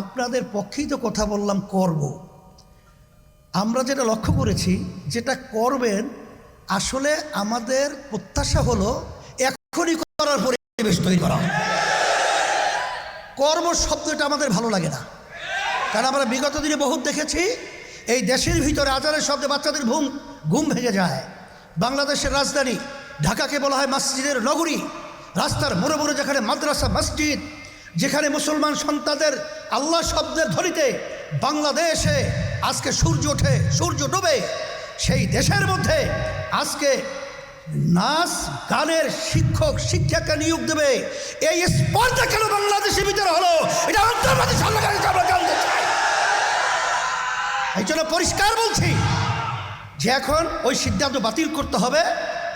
আপনাদের পক্ষেই তো কথা বললাম করব। আমরা যেটা লক্ষ্য করেছি, যেটা করবেন, আসলে আমাদের প্রত্যাশা হলো এখনই করার পরিবেশ তৈরি করা। কর্ম শব্দটা আমাদের ভালো লাগে না। কারণ আমরা বিগত দিনে বহুত দেখেছি, এই দেশের ভিতরে আজানের শব্দে বাচ্চাদের ঘুম ঘুম ভেঙে যায়। বাংলাদেশের রাজধানী, ঢাকাকে বলা হয় মসজিদের নগরী। রাস্তার মোড়ে মোড়ে যেখানে মাদ্রাসা, মসজিদ যেখানে মুসলমান সন্তানদের আল্লাহ শব্দের ধরিতে বাংলাদেশে আজকে সূর্য ওঠে, সূর্য ডুবে, সেই দেশের মধ্যে আজকে নাচ গানের শিক্ষক, শিক্ষাকে নিয়োগ দেবে। এই স্পর্ধা কেন বাংলাদেশের ভিতরে হলো? এটা এই জন্য পরিষ্কার বলছি যে এখন ওই সিদ্ধান্ত বাতিল করতে হবে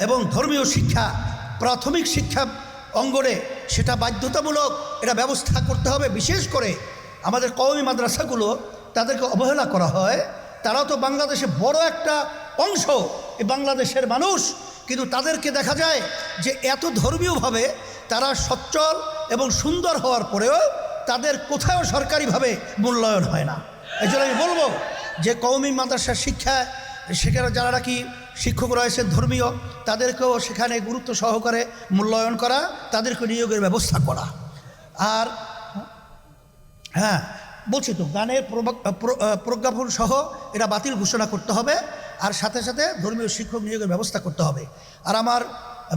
এবং ধর্মীয় শিক্ষা, প্রাথমিক শিক্ষা অঙ্গনে সেটা বাধ্যতামূলক, এটা ব্যবস্থা করতে হবে। বিশেষ করে আমাদের কওমি মাদ্রাসাগুলো তাদেরকে অবহেলা করা হয়। তারা তো বাংলাদেশে বড় একটা অংশ বাংলাদেশের মানুষ। কিন্তু তাদেরকে দেখা যায় যে এত ধর্মীয়ভাবে তারা সচ্ছল এবং সুন্দর হওয়ার পরেও তাদের কোথাও সরকারিভাবে মূল্যায়ন হয় না। এই আমি বলব যে কওমি মাদ্রাসার শিক্ষা সেখানে যারা নাকি শিক্ষক রয়েছে, ধর্মীয়, তাদেরকেও সেখানে গুরুত্ব সহকারে মূল্যায়ন করা, তাদেরকে নিয়োগের ব্যবস্থা করা। আর হ্যাঁ বলছি তো, গানের প্রজ্ঞাপন সহ এটা বাতিল ঘোষণা করতে হবে, আর সাথে সাথে ধর্মীয় শিক্ষক নিয়োগের ব্যবস্থা করতে হবে। আর আমার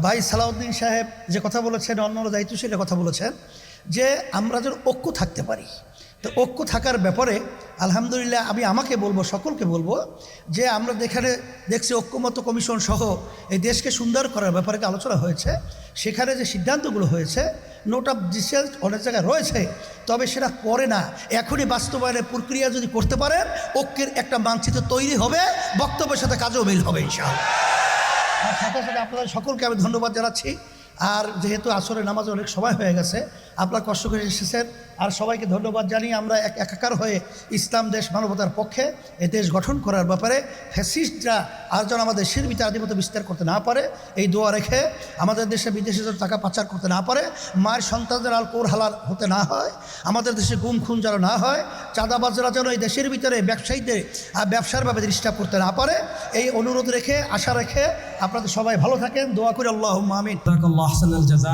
ভাই সালাউদ্দিন সাহেব যে কথা বলেছেন অন্য দায়িত্বশীল কথা বলেছেন, যে আমরা যেন ঐক্য থাকতে পারি। তো ঐক্য থাকার ব্যাপারে আলহামদুলিল্লাহ, আমি আমাকে বলব, সকলকে বলব যে আমরা যেখানে দেখছি ঐক্যমত কমিশন সহ এই দেশকে সুন্দর করার ব্যাপারে আলোচনা হয়েছে, সেখানে যে সিদ্ধান্তগুলো হয়েছে নোট অফ ডিসেন্স অনেক জায়গায় রয়েছে, তবে সেটা পরে না। এখনই বাস্তবায়নের প্রক্রিয়া যদি করতে পারেন, ঐক্যের একটা মানচিত্র তৈরি হবে, বক্তব্যের সাথে কাজেও মিল হবে, ইনশাআল্লাহ। সাথে সাথে আপনাদের সকলকে আমি ধন্যবাদ জানাচ্ছি। আর যেহেতু আসরের নামাজ অনেক সময় হয়ে গেছে, আপনার কষ্ট করে এসেছেন। আর সবাইকে ধন্যবাদ জানিয়ে আমরা এক একাকার হয়ে ইসলাম, দেশ, মানবতার পক্ষে এ দেশ গঠন করার ব্যাপারে ফ্যাসিস্টরা আর যেন আমাদের দেশের ভিতরে আধিপত্য বিস্তার করতে না পারে, এই দোয়া রেখে আমাদের দেশে বিদেশে যেন টাকা পাচার করতে না পারে, মায়ের সন্তানদের আলকোর হালার হতে না হয়, আমাদের দেশে গুম খুন যেন না হয়, চাঁদাবাজরা যেন এই দেশের ভিতরে ব্যবসায়ীদের ব্যবসার ভাবে ডিস্টার্ব করতে না পারে, এই অনুরোধ রেখে, আশা রেখে আপনাদের সবাই ভালো থাকেন দোয়া করে আল্লাহ মামিন জাযাকাল্লাহু আহসানাল জাযা